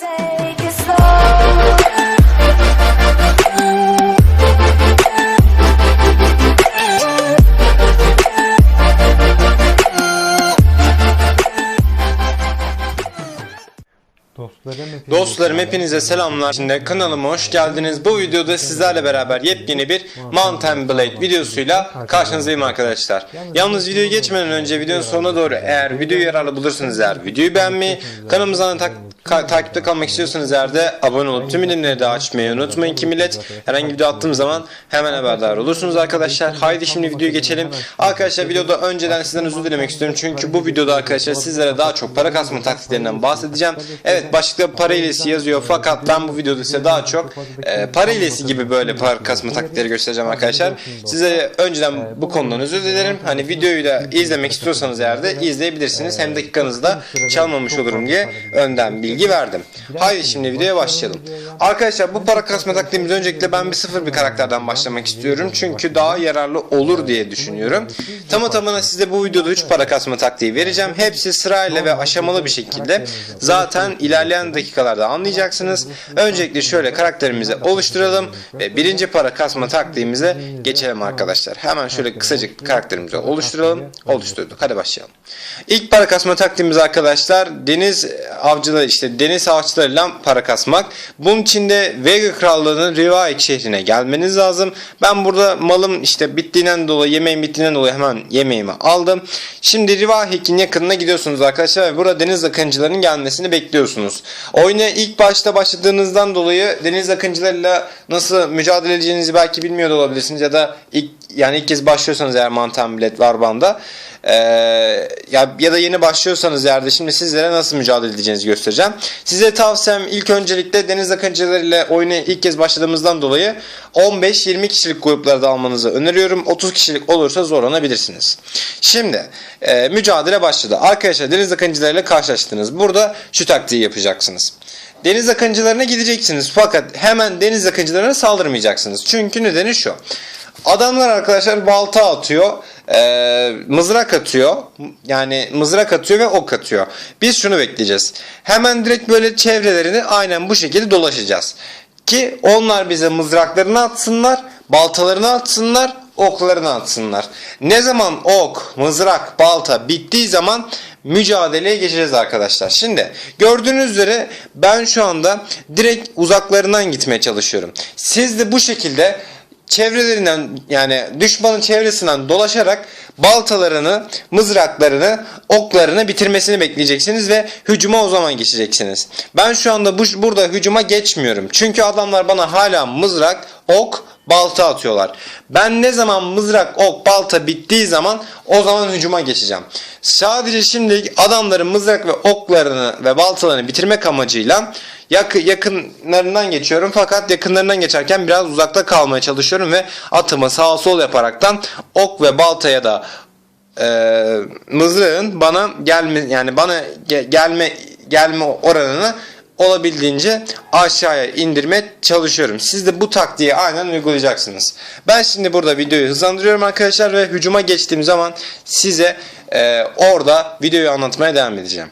Take it slow. Dostlarım hepinize, Dostlarım hepinize selamlar. Şimdi kanalıma hoş geldiniz. Bu videoda sizlerle beraber yepyeni bir Mountain Blade videosuyla karşınızdayım arkadaşlar. Yalnız videoyu geçmeden önce videonun sonuna doğru eğer videoyu yararlı bulursanız eğer videoyu beğenmeyi, kanalımızdan tak- ka- takipte kalmak istiyorsanız eğer de abone olup tüm bildirimleri de açmayı unutmayın ki millet herhangi bir video attığım zaman hemen haberdar olursunuz arkadaşlar. Haydi şimdi videoya geçelim. Arkadaşlar videoda önceden sizden özür dilemek istiyorum çünkü bu videoda arkadaşlar sizlere daha çok para kasma taktiklerinden bahsedeceğim. Evet başlıkta para ilesi yazıyor fakat ben bu videoda size daha çok e, para ilesi gibi böyle para kasma taktikleri göstereceğim arkadaşlar. Size önceden bu konudan özür dilerim. Hani videoyu da izlemek istiyorsanız eğer de izleyebilirsiniz. Hem dakikanızı da çalmamış olurum diye önden bilgi verdim. Haydi şimdi videoya başlayalım. Arkadaşlar bu para kasma taktiğimiz öncelikle ben bir sıfır bir karakterden başlamak istiyorum. Çünkü daha yararlı olur diye düşünüyorum. Tamı tamına size bu videoda 3 para kasma taktiği vereceğim. Hepsi sırayla ve aşamalı bir şekilde zaten ilerleyen dakikalarda anlayacaksınız. Öncelikle şöyle karakterimizi oluşturalım ve birinci para kasma taktiğimize geçelim arkadaşlar. Hemen şöyle kısacık karakterimizi oluşturalım. Oluşturduk. Hadi başlayalım. İlk para kasma taktiğimiz arkadaşlar deniz avcıları işte deniz avcılarıyla para kasmak. Bunun için de Vega Krallığı'nın Rivayet şehrine gelmeniz lazım. Ben burada malım işte bittiğinden dolayı yemeğim bittiğinden dolayı hemen yemeğimi aldım. Şimdi Rivahek'in yakınına gidiyorsunuz arkadaşlar ve burada deniz akıncılarının gelmesini bekliyorsunuz. Oyuna ilk başta başladığınızdan dolayı deniz akıncılarıyla nasıl mücadele edeceğinizi belki bilmiyor olabilirsiniz ya da ilk yani ilk kez başlıyorsanız eğer Mantan Bilet Varban'da ee, ya, ya da yeni başlıyorsanız yerde şimdi sizlere nasıl mücadele edeceğinizi göstereceğim. Size tavsiyem ilk öncelikle deniz akıncıları ile oyuna ilk kez başladığımızdan dolayı 15-20 kişilik gruplarda almanızı öneriyorum. 30 kişilik olursa zorlanabilirsiniz. Şimdi e, mücadele başladı. Arkadaşlar deniz akıncılarıyla karşılaştınız. Burada şu taktiği yapacaksınız. Deniz akıncılarına gideceksiniz fakat hemen deniz akıncılarına saldırmayacaksınız. Çünkü nedeni şu. Adamlar arkadaşlar balta atıyor, e, mızrak atıyor. Yani mızrak atıyor ve ok atıyor. Biz şunu bekleyeceğiz. Hemen direkt böyle çevrelerini aynen bu şekilde dolaşacağız. Ki onlar bize mızraklarını atsınlar, baltalarını atsınlar, oklarını atsınlar. Ne zaman ok, mızrak, balta bittiği zaman mücadeleye geçeceğiz arkadaşlar. Şimdi gördüğünüz üzere ben şu anda direkt uzaklarından gitmeye çalışıyorum. Siz de bu şekilde çevrelerinden yani düşmanın çevresinden dolaşarak baltalarını, mızraklarını, oklarını bitirmesini bekleyeceksiniz ve hücuma o zaman geçeceksiniz. Ben şu anda bu, burada hücuma geçmiyorum. Çünkü adamlar bana hala mızrak, ok, balta atıyorlar. Ben ne zaman mızrak, ok, balta bittiği zaman o zaman hücuma geçeceğim. Sadece şimdi adamların mızrak ve oklarını ve baltalarını bitirmek amacıyla yakı, yakınlarından geçiyorum. Fakat yakınlarından geçerken biraz uzakta kalmaya çalışıyorum ve atımı sağa sol yaparaktan ok ve baltaya da e, mızrağın bana gelme yani bana ge- gelme gelme oranını olabildiğince aşağıya indirmeye çalışıyorum. Siz de bu taktiği aynen uygulayacaksınız. Ben şimdi burada videoyu hızlandırıyorum arkadaşlar ve hücuma geçtiğim zaman size e, orada videoyu anlatmaya devam edeceğim.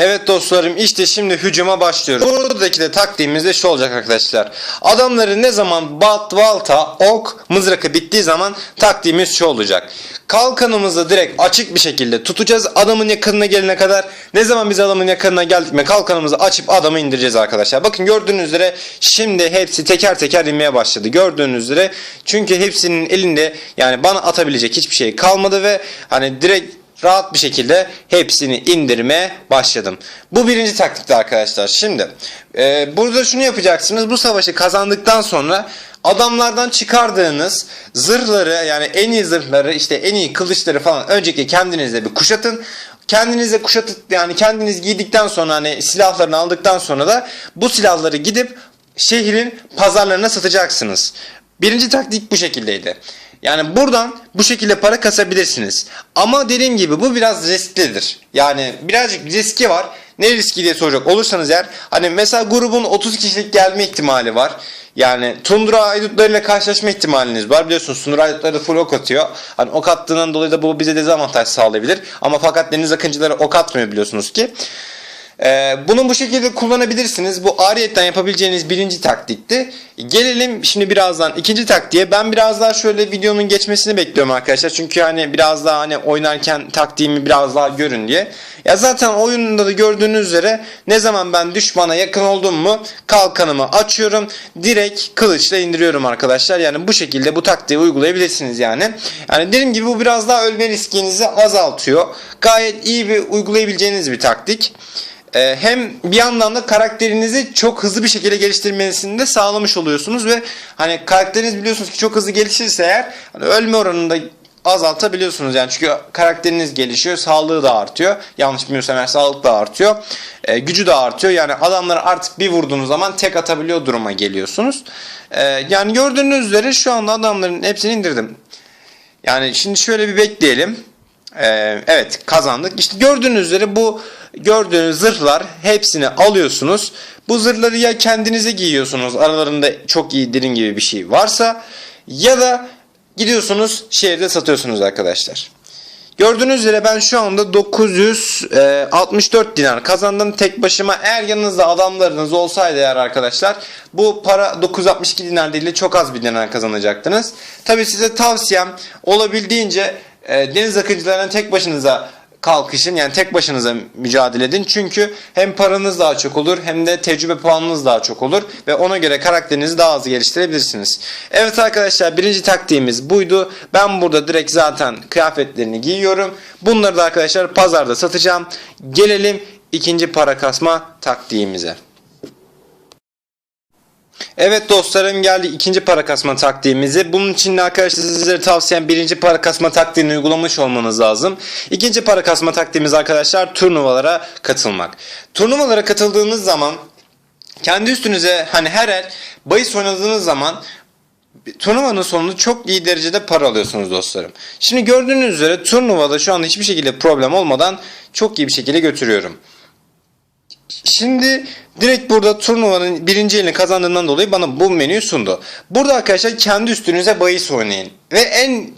Evet dostlarım işte şimdi hücuma başlıyoruz. Buradaki de taktiğimiz de şu olacak arkadaşlar. Adamları ne zaman bat, balta, ok, mızrakı bittiği zaman taktiğimiz şu olacak. Kalkanımızı direkt açık bir şekilde tutacağız. Adamın yakınına gelene kadar ne zaman biz adamın yakınına geldik mi kalkanımızı açıp adamı indireceğiz arkadaşlar. Bakın gördüğünüz üzere şimdi hepsi teker teker inmeye başladı. Gördüğünüz üzere çünkü hepsinin elinde yani bana atabilecek hiçbir şey kalmadı ve hani direkt rahat bir şekilde hepsini indirmeye başladım. Bu birinci taktikti arkadaşlar. Şimdi e, burada şunu yapacaksınız. Bu savaşı kazandıktan sonra adamlardan çıkardığınız zırhları yani en iyi zırhları işte en iyi kılıçları falan önceki kendinize bir kuşatın. Kendinize kuşatıp yani kendiniz giydikten sonra hani silahlarını aldıktan sonra da bu silahları gidip şehrin pazarlarına satacaksınız. Birinci taktik bu şekildeydi. Yani buradan bu şekilde para kasabilirsiniz. Ama dediğim gibi bu biraz risklidir. Yani birazcık riski var. Ne riski diye soracak olursanız eğer hani mesela grubun 30 kişilik gelme ihtimali var. Yani tundra aydutlarıyla karşılaşma ihtimaliniz var. Biliyorsunuz tundra aydutları full ok atıyor. Hani ok attığından dolayı da bu bize dezavantaj sağlayabilir. Ama fakat deniz akıncıları ok atmıyor biliyorsunuz ki. Ee, bunu bu şekilde kullanabilirsiniz. Bu ariyetten yapabileceğiniz birinci taktikti. Gelelim şimdi birazdan ikinci taktiğe. Ben biraz daha şöyle videonun geçmesini bekliyorum arkadaşlar. Çünkü hani biraz daha hani oynarken taktiğimi biraz daha görün diye. Ya zaten oyunda da gördüğünüz üzere ne zaman ben düşmana yakın oldum mu kalkanımı açıyorum. Direkt kılıçla indiriyorum arkadaşlar. Yani bu şekilde bu taktiği uygulayabilirsiniz yani. Yani dediğim gibi bu biraz daha ölme riskinizi azaltıyor. Gayet iyi bir uygulayabileceğiniz bir taktik. Ee, hem bir yandan da karakterinizi çok hızlı bir şekilde geliştirmesini de sağlamış oluyorsunuz ve hani karakteriniz biliyorsunuz ki çok hızlı gelişirse eğer hani ölme oranını da azaltabiliyorsunuz yani çünkü karakteriniz gelişiyor, sağlığı da artıyor. Yanlış bilmiyorsam eğer sağlık da artıyor. Ee, gücü de artıyor. Yani adamları artık bir vurduğunuz zaman tek atabiliyor duruma geliyorsunuz. Ee, yani gördüğünüz üzere şu anda adamların hepsini indirdim. Yani şimdi şöyle bir bekleyelim. Ee, evet kazandık. İşte gördüğünüz üzere bu gördüğünüz zırhlar hepsini alıyorsunuz. Bu zırhları ya kendinize giyiyorsunuz aralarında çok iyi dirin gibi bir şey varsa ya da gidiyorsunuz şehirde satıyorsunuz arkadaşlar. Gördüğünüz üzere ben şu anda 964 dinar kazandım tek başıma. Eğer yanınızda adamlarınız olsaydı eğer arkadaşlar bu para 962 dinar değil de çok az bir dinar kazanacaktınız. Tabi size tavsiyem olabildiğince e, deniz akıncılarına tek başınıza kalkışın yani tek başınıza mücadele edin çünkü hem paranız daha çok olur hem de tecrübe puanınız daha çok olur ve ona göre karakterinizi daha hızlı geliştirebilirsiniz. Evet arkadaşlar birinci taktiğimiz buydu. Ben burada direkt zaten kıyafetlerini giyiyorum. Bunları da arkadaşlar pazarda satacağım. Gelelim ikinci para kasma taktiğimize. Evet dostlarım geldi ikinci para kasma taktiğimizi. Bunun için de arkadaşlar sizlere tavsiyem birinci para kasma taktiğini uygulamış olmanız lazım. İkinci para kasma taktiğimiz arkadaşlar turnuvalara katılmak. Turnuvalara katıldığınız zaman kendi üstünüze hani her el bahis oynadığınız zaman turnuvanın sonunda çok iyi derecede para alıyorsunuz dostlarım. Şimdi gördüğünüz üzere turnuvada şu anda hiçbir şekilde problem olmadan çok iyi bir şekilde götürüyorum. Şimdi direkt burada turnuvanın birinci elini kazandığından dolayı bana bu menüyü sundu. Burada arkadaşlar kendi üstünüze bahis oynayın. Ve en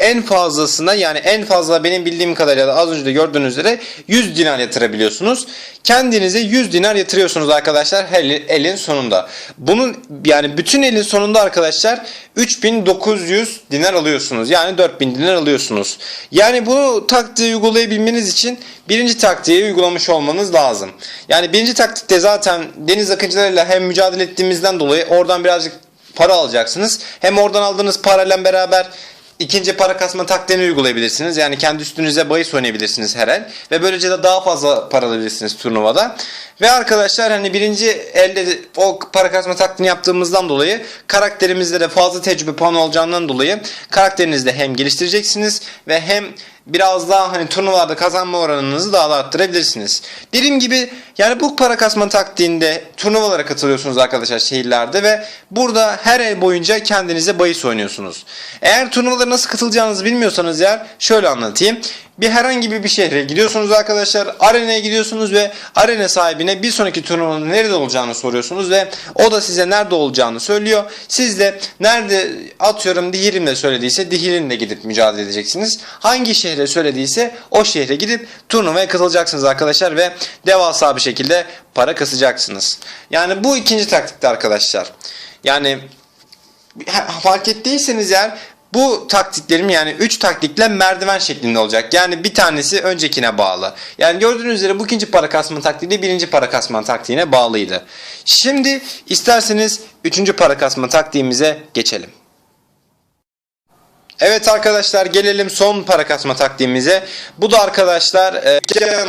en fazlasına yani en fazla benim bildiğim kadarıyla da az önce de gördüğünüz üzere 100 dinar yatırabiliyorsunuz. Kendinize 100 dinar yatırıyorsunuz arkadaşlar her elin sonunda. Bunun yani bütün elin sonunda arkadaşlar 3900 dinar alıyorsunuz. Yani 4000 dinar alıyorsunuz. Yani bu taktiği uygulayabilmeniz için birinci taktiği uygulamış olmanız lazım. Yani birinci taktikte zaten deniz akıncılarıyla hem mücadele ettiğimizden dolayı oradan birazcık para alacaksınız. Hem oradan aldığınız parayla beraber İkinci para kasma taktiğini uygulayabilirsiniz. Yani kendi üstünüze bahis oynayabilirsiniz her el. Ve böylece de daha fazla para alabilirsiniz turnuvada. Ve arkadaşlar hani birinci elde de o para kasma taktiğini yaptığımızdan dolayı karakterimizde de fazla tecrübe puanı olacağından dolayı karakterinizde hem geliştireceksiniz ve hem biraz daha hani turnuvalarda kazanma oranınızı daha da arttırabilirsiniz. Dediğim gibi yani bu para kasma taktiğinde turnuvalara katılıyorsunuz arkadaşlar şehirlerde ve burada her el boyunca kendinize bahis oynuyorsunuz. Eğer turnuvalara nasıl katılacağınızı bilmiyorsanız eğer şöyle anlatayım. Bir herhangi bir şehre gidiyorsunuz arkadaşlar. Arenaya gidiyorsunuz ve arena sahibine bir sonraki turnuvanın nerede olacağını soruyorsunuz ve o da size nerede olacağını söylüyor. Siz de nerede atıyorum Dihir'imle söylediyse Dihir'imle gidip mücadele edeceksiniz. Hangi şehre söylediyse o şehre gidip turnuvaya katılacaksınız arkadaşlar ve devasa bir şekilde para kasacaksınız. Yani bu ikinci taktikte arkadaşlar. Yani fark ettiyseniz eğer bu taktiklerim yani 3 taktikle merdiven şeklinde olacak. Yani bir tanesi öncekine bağlı. Yani gördüğünüz üzere bu ikinci para kasma taktiği de birinci para kasma taktiğine bağlıydı. Şimdi isterseniz üçüncü para kasma taktiğimize geçelim. Evet arkadaşlar gelelim son para kasma taktiğimize. Bu da arkadaşlar e,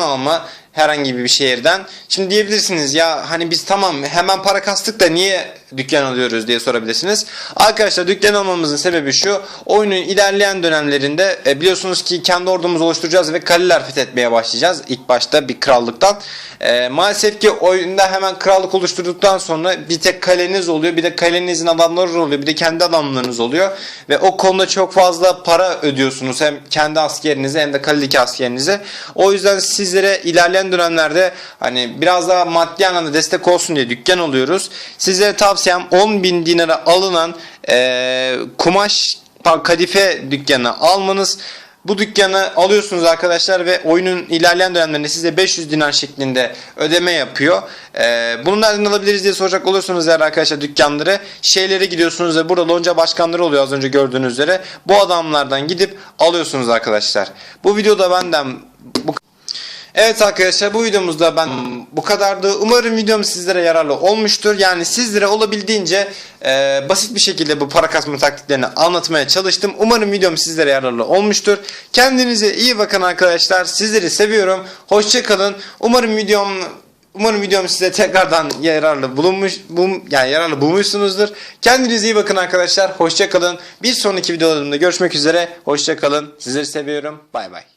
alma herhangi bir şehirden. Şimdi diyebilirsiniz ya hani biz tamam hemen para kastık da niye dükkan alıyoruz diye sorabilirsiniz. Arkadaşlar dükkan almamızın sebebi şu. Oyunun ilerleyen dönemlerinde e, biliyorsunuz ki kendi ordumuzu oluşturacağız ve kaleler fethetmeye başlayacağız. İlk başta bir krallıktan. E, maalesef ki oyunda hemen krallık oluşturduktan sonra bir tek kaleniz oluyor. Bir de kalenizin adamları oluyor. Bir de kendi adamlarınız oluyor. Ve o konuda çok fazla para ödüyorsunuz. Hem kendi askerinize hem de kaledeki askerinize. O yüzden sizlere ilerleyen dönemlerde hani biraz daha maddi anlamda destek olsun diye dükkan oluyoruz. Sizlere tavsiyem 10.000 dinara alınan eee, kumaş kadife dükkanı almanız. Bu dükkanı alıyorsunuz arkadaşlar ve oyunun ilerleyen dönemlerinde size 500 dinar şeklinde ödeme yapıyor. Ee, bunu nereden alabiliriz diye soracak olursanız eğer arkadaşlar dükkanları şeylere gidiyorsunuz ve burada lonca başkanları oluyor az önce gördüğünüz üzere. Bu adamlardan gidip alıyorsunuz arkadaşlar. Bu videoda benden bu Evet arkadaşlar bu videomuzda ben bu kadardı. Umarım videom sizlere yararlı olmuştur. Yani sizlere olabildiğince e, basit bir şekilde bu para kasma taktiklerini anlatmaya çalıştım. Umarım videom sizlere yararlı olmuştur. Kendinize iyi bakın arkadaşlar. Sizleri seviyorum. Hoşçakalın. Umarım videom Umarım videom size tekrardan yararlı bulunmuş, bum, yani yararlı bulmuşsunuzdur. Kendinize iyi bakın arkadaşlar. Hoşçakalın. Bir sonraki videolarımda görüşmek üzere. Hoşçakalın. Sizleri seviyorum. Bay bay.